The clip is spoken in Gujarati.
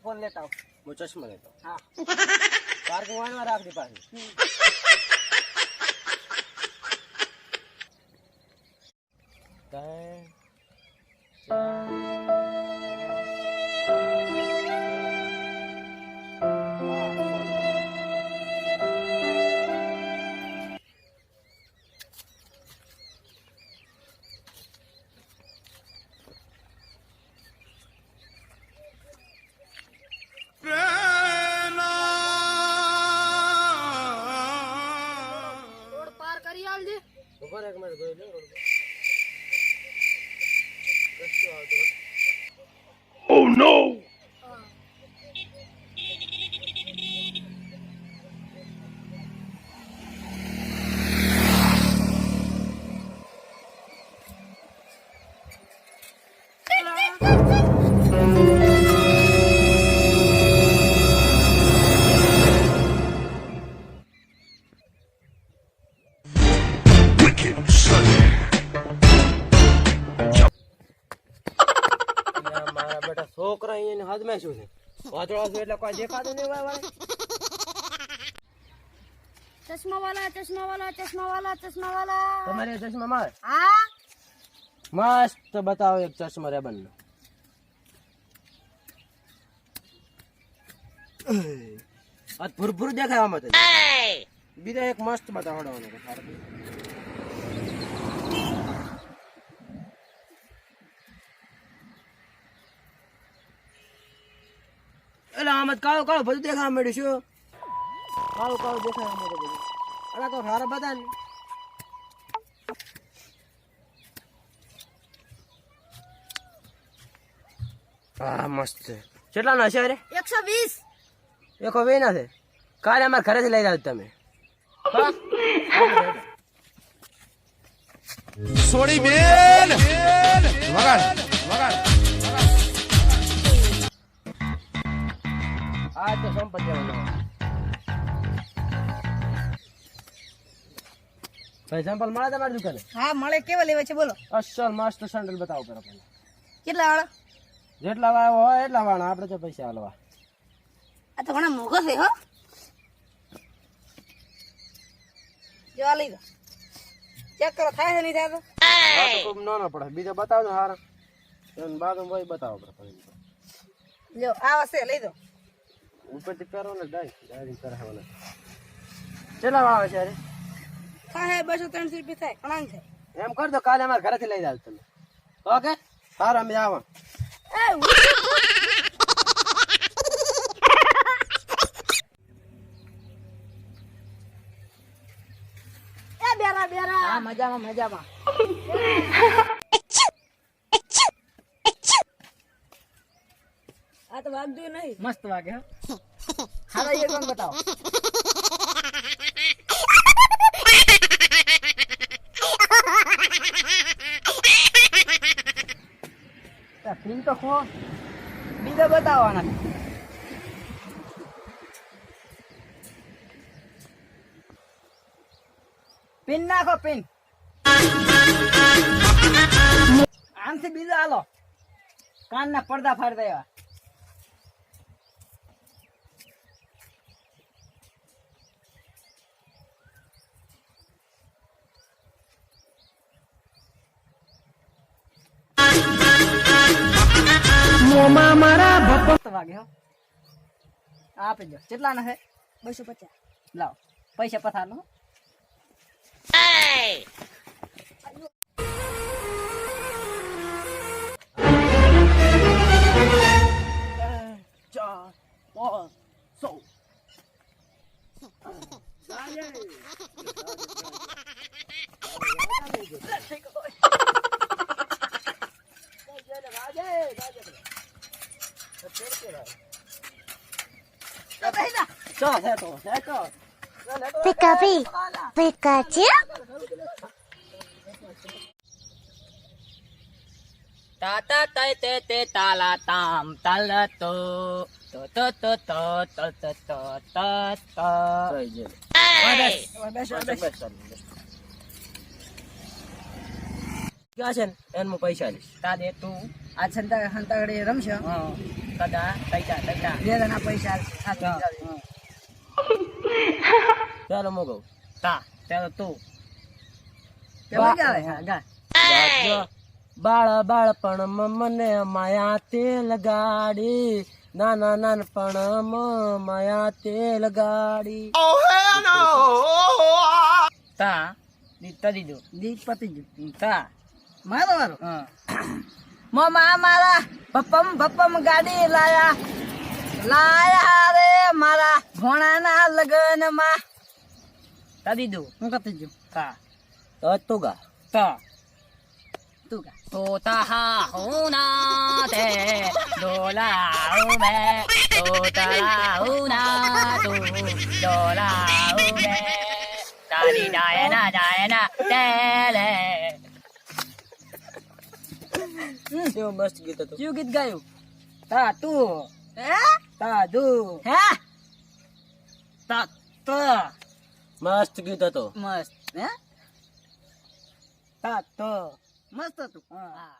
ઇયરફોન લેતા આવ. હું ચશ્મા લેતો હા. પાર્કિંગ વાળમાં રાખ દે પાછી. ત્રણ, No! Uh. અહીંયા શું છે? વાતળો છે એટલે કોઈ દેખાતું નહીં હોય વાળે. ચશ્મા વાળા ચશ્મા વાળા ચશ્મા વાળા ચશ્મા વાળા તમારે ચશ્મા મારે હા? મસ્ત બતાવો એક ચશ્મા રેબન નો આ ભૂરભૂર દેખાય આમાં બીજા બીજો એક મસ્ત બતાવવાનો એટલે આમાં કાળો કાળો બધું દેખાવા મળ્યું શું કાળો કાળો દેખાવા તો બધું. અલા તો સારા બધા ને. હા મસ્ત છે. કેટલા ના છે અરે? એકસો વીસ. એકો વીસ ના છે. કાલે અમારે ઘરેથી લઈ જાવ તમે. હા? સોડી બેન. વગાડ. વગાડ. સેમ્પલ મળે તમારી દુકાને? હા મળે. કેવા લેવા છે બોલો. અસલ મસ્ત સેન્ડલ બતાવો પેલા પહેલા. કેટલા વાળા? જેટલા વાળા હોય એટલા વાળા. આપણે તો પૈસા હાલવા. આ તો ઘણા મોંઘા છે હો. જો આ લઈ દો ચેક કરો થાય છે નહીં થાય તો? આ તો ખૂબ પડે. બીજો બતાવો ને હારા ભાઈ બતાવો જો આ હશે લઈ દો ઉપરથી કરો ને ડાય ડાયરી કરાવવાના. કેટલા વાળા છે અરે થાય બસો ત્રણસો રૂપિયા થાય ઘણા થાય. એમ કર દો કાલે અમારે ઘરેથી લઈ જાવ તમે. ઓકે? સારું અમે આવો. એ એ બેરા બેરા. હા મજામાં મજામાં. આ તો વાગતું નહીં. મસ્ત વાગે હા. હારા ઇયરફોન બતાવો? પિન તો ખો. બીજા બતાવવાના. પિન નાખો પિન. આમથી બીજો હાલો. કાનના પડદા ફાડી દેવા. મસ્ત વાગે હો. આપી દો. કેટલા ના હે? બસો પચાસ. લાવો. પૈસા પથાર લો Pikapi, Pikachu. તાતા ta તે તે તાલા તામ તાલ તો તો તો to to to to to to to to to. ક્યાં છે ને મો પૈસા લઈશ તા દે તું આ સંતા સંતાગડી રમશે? હા. કદા? તૈતા તૈતા બે જણા પૈસા આ તો હા. ચાલો હું કહું તા ચાલો તું. બાળ બાળપણ મને માયા તેલ ગાડી નાના નાનપણ માયા તેલ ગાડી તા દીધા દીધો દી પતી તા. મારો મારો મારા પપ્પમ પપ્પમ ગાડી લાયા. લાયા રે મારા ઘોણાના લગનમાં. તા દીધું? તું. ગા તું ગા? તો. તાહા હુના તે ડોલાઉ ના તું ડોલાઉ મે. તારી ડાયના ડાયના તેલે. કેવું મસ્ત ગીત હતું. કયું ગીત ગાયું? તા તું. હે? તા દુ હે? તા ત મસ્ત ગીત હતું. મસ્ત હે? તા તો મસ્ત હતું. હા.